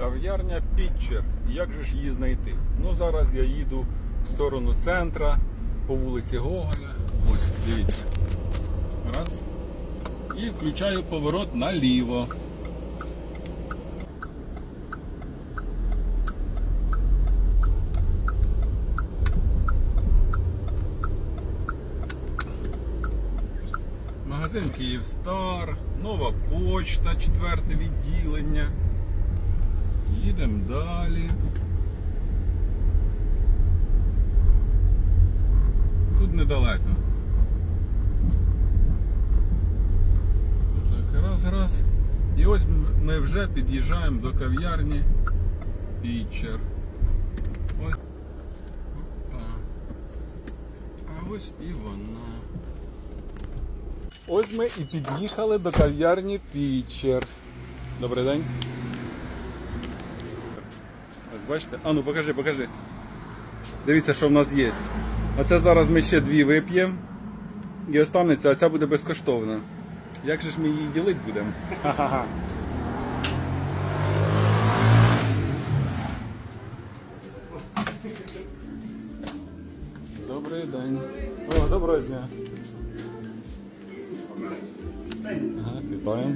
Кав'ярня Пітчер. Як же ж її знайти? Ну зараз я їду в сторону центра по вулиці Гоголя. Ось, дивіться. Раз. І включаю поворот наліво. Магазин Київстар, нова почта, четверте відділення. Їдемо далі. Тут недалеко. Так, раз, раз. І ось ми вже під'їжджаємо до кав'ярні Пічер. Ось. А ось і вона. Ось ми і під'їхали до кав'ярні Пічер. Добрий день. Бачите? А ну покажи, покажи. Дивіться, що в нас є. Оце зараз ми ще дві вип'ємо. І останеться, а ця буде безкоштовна. Як же ж ми її ділити будемо? Добрий день. О, доброго дня. Ага, вітаємо.